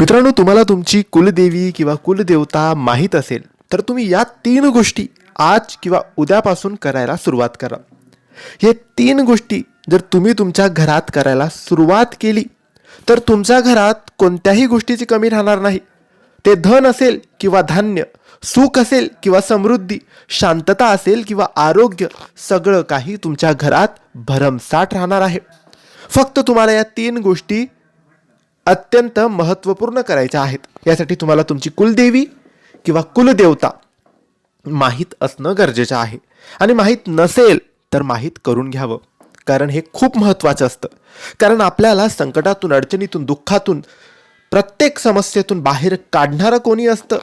मित्रांनो तुम्हाला तुमची कुलदेवी किंवा कुलदेवता माहीत असेल तर तुम्ही या तीन गोष्टी आज किंवा उद्यापासून करायला सुरुवात करा. हे तीन गोष्टी जर तुम्ही तुमच्या घरात करायला सुरुवात केली तर तुमच्या घरात कोणत्याही गोष्टीची कमी राहणार नाही. ते धन असेल किंवा धान्य सुख असेल किंवा समृद्धी शांतता असेल किंवा आरोग्य सगळं काही तुमच्या घरात भरमसाठ राहणार आहे. फक्त तुम्हाला या तीन गोष्टी अत्यंत महत्त्वपूर्ण करायच्या आहेत. यासाठी तुम्हाला तुमची कुलदेवी किंवा कुलदेवता माहीत असणं गरजेचं आहे. आणि माहीत नसेल तर माहीत करून घ्यावं. कारण हे खूप महत्त्वाचं असतं. कारण आपल्याला संकटातून अडचणीतून दुःखातून प्रत्येक समस्येतून बाहेर काढणारं कोणी असतं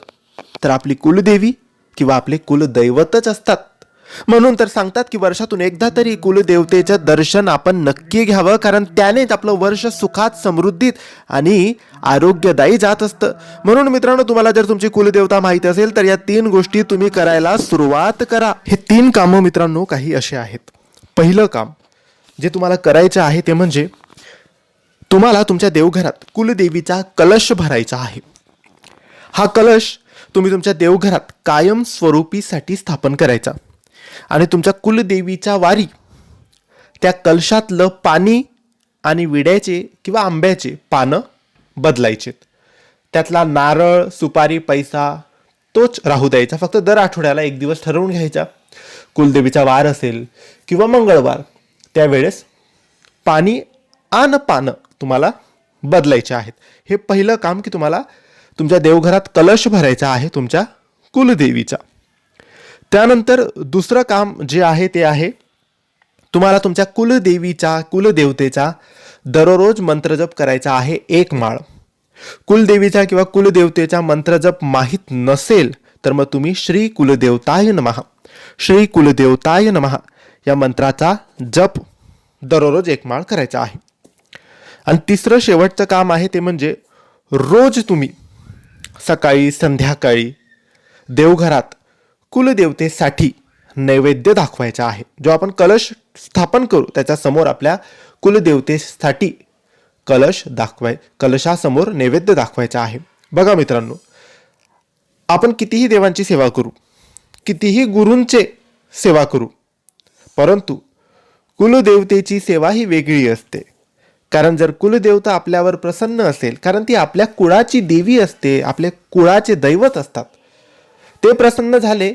तर आपली कुलदेवी किंवा आपले कुलदैवतच असतात. म्हणून तर सांगतात की वर्षातून एकदा तरी कुलदेवतेचं दर्शन आपण नक्की घ्यावं कारण त्यानेच आपलं वर्ष सुखात समृद्धीत आणि आरोग्यदायी जात असतं. म्हणून मित्रांनो तुम्हाला जर तुमची कुलदेवता माहीत असेल तर या तीन गोष्टी तुम्ही करायला सुरुवात करा. हे तीन कामं मित्रांनो काही असे आहेत. पहिलं काम जे तुम्हाला करायचं आहे ते म्हणजे तुम्हाला तुमच्या देवघरात कुलदेवीचा कलश भरायचा आहे. हा कलश तुम्ही तुमच्या देवघरात कायमस्वरूपीसाठी स्थापन करायचा. आणि तुमच्या कुलदेवीच्या वारी. त्या कलशातलं पाणी आणि विड्याचे किंवा आंब्याचे पानं बदलायचे त्यातला नारळ सुपारी पैसा तोच राहू द्यायचा. फक्त दर आठवड्याला एक दिवस ठरवून घ्यायचा. कुलदेवीचा वार असेल किंवा मंगळवार त्यावेळेस पाणी आन पानं तुम्हाला बदलायचे आहेत. हे पहिलं काम की तुम्हाला तुमच्या देवघरात कलश भरायचा आहे तुमच्या कुलदेवीचा. त्यानंतर दुसरं काम जे आहे ते आहे तुम्हाला तुमच्या कुलदेवीचा कुलदेवतेचा दररोज मंत्रजप करायचा आहे एक माळ. कुलदेवीचा किंवा कुलदेवतेचा मंत्रजप माहीत नसेल तर मग तुम्ही श्री कुलदेवताय नमः. श्री कुलदेवताय नमः. या मंत्राचा जप दररोज एक माळ करायचा आहे. आणि तिसरं शेवटचं काम आहे ते म्हणजे रोज तुम्ही सकाळी संध्याकाळी देवघरात कुलदेवतेसाठी नैवेद्य दाखवायचा आहे जो आपण कलश स्थापन करू त्याच्यासमोर आपल्या कुलदेवतेसाठी कलश दाखवाय कलशासमोर नैवेद्य दाखवायचा आहे. बघा मित्रांनो आपण कितीही देवांची सेवा करू कितीही गुरूंचे सेवा करू परंतु कुलदेवतेची सेवा ही वेगळी असते. कारण जर कुलदेवता आपल्यावर प्रसन्न असेल कारण ती आपल्या कुळाची देवी असते आपले कुळाचे दैवत असतात ते प्रसन्न झाले.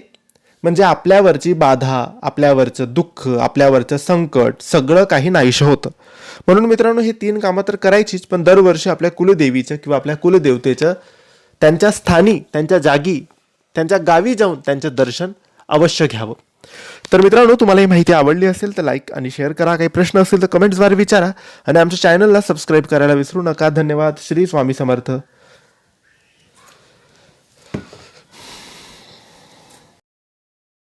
म्हणजे आपल्यावरची बाधा आपल्यावरचं दुःख आपल्यावरचं संकट सगळं काही नाहीशं होतं. म्हणून मित्रांनो हे तीन कामं तर करायचीच पण दरवर्षी आपल्या कुलदेवीचं किंवा आपल्या कुलदेवतेचं त्यांच्या स्थानी त्यांच्या जागी त्यांच्या गावी जाऊन त्यांचं दर्शन अवश्य घ्यावं. तर मित्रांनो तुम्हाला ही माहिती आवडली असेल तर लाईक आणि शेअर करा. काही प्रश्न असेल तर कमेंट्सद्वारे विचारा. आणि आमच्या चॅनलला सबस्क्राईब करायला विसरू नका. धन्यवाद. श्री स्वामी समर्थ.